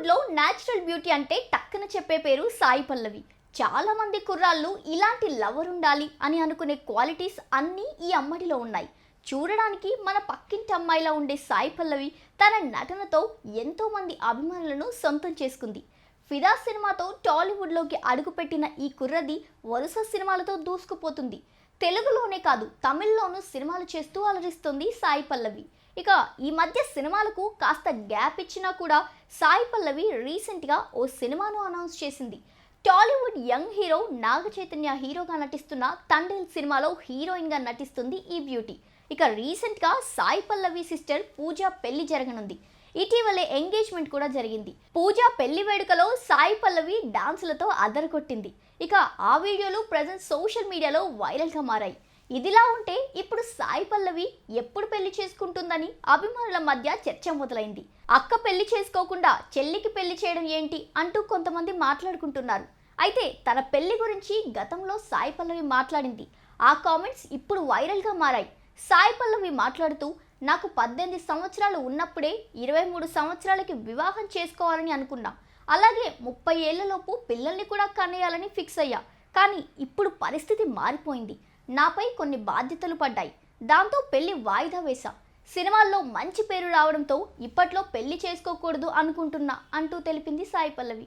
బాలీవుడ్లో natural beauty అంటే టక్కున చెప్పే పేరు సాయి పల్లవి. చాలామంది కుర్రాళ్ళు ఇలాంటి లవర్ ఉండాలి అని అనుకునే క్వాలిటీస్ అన్నీ ఈ అమ్మడిలో ఉన్నాయి. చూడడానికి మన పక్కింటి అమ్మాయిలా ఉండే సాయి పల్లవి తన నటనతో ఎంతోమంది అభిమానులను సొంతం చేసుకుంది. ఫిదా సినిమాతో టాలీవుడ్లోకి అడుగుపెట్టిన ఈ కుర్రది వరుస సినిమాలతో దూసుకుపోతుంది. తెలుగులోనే కాదు తమిళ్ళోనూ సినిమాలు చేస్తూ అలరిస్తుంది సాయి పల్లవి. ఇక ఈ మధ్య సినిమాలకు కాస్త గ్యాప్ ఇచ్చినా కూడా సాయి పల్లవి రీసెంట్గా ఓ సినిమాను అనౌన్స్ చేసింది. టాలీవుడ్ యంగ్ హీరో నాగ చైతన్య హీరోగా నటిస్తున్న తండ్రిల్ సినిమాలో హీరోయిన్గా నటిస్తుంది ఈ బ్యూటీ. ఇక రీసెంట్గా సాయి పల్లవి సిస్టర్ పూజ పెళ్ళి జరగనుంది. ఇటీవలే ఎంగేజ్మెంట్ కూడా జరిగింది. పూజ పెళ్ళి వేడుకలో సాయి పల్లవి డాన్సులతో అదరగొట్టింది. ఇక ఆ వీడియోలు ప్రజెంట్ సోషల్ మీడియాలో వైరల్గా మారాయి. ఇదిలా ఉంటే ఇప్పుడు సాయి పల్లవి ఎప్పుడు పెళ్ళి చేసుకుంటుందని అభిమానుల మధ్య చర్చ మొదలైంది. అక్క పెళ్ళి చేసుకోకుండా చెల్లికి పెళ్ళి చేయడం ఏంటి అంటూ కొంతమంది మాట్లాడుకుంటున్నారు. అయితే తన పెళ్ళి గురించి గతంలో సాయి పల్లవి మాట్లాడింది. ఆ కామెంట్స్ ఇప్పుడు వైరల్గా మారాయి. సాయి పల్లవి మాట్లాడుతూ నాకు పద్దెనిమిది సంవత్సరాలు ఉన్నప్పుడే ఇరవై మూడు సంవత్సరాలకి వివాహం చేసుకోవాలని అనుకున్నా. అలాగే ముప్పై ఏళ్ళలోపు పిల్లల్ని కూడా కనేయాలని ఫిక్స్ అయ్యా. కానీ ఇప్పుడు పరిస్థితి మారిపోయింది. నాపై కొన్ని బాధ్యతలు పడ్డాయి. దాంతో పెళ్ళి వాయిదా వేశా. సినిమాల్లో మంచి పేరు రావడంతో ఇప్పట్లో పెళ్ళి చేసుకోకూడదు అనుకుంటున్నా అంటూ తెలిపింది సాయి పల్లవి.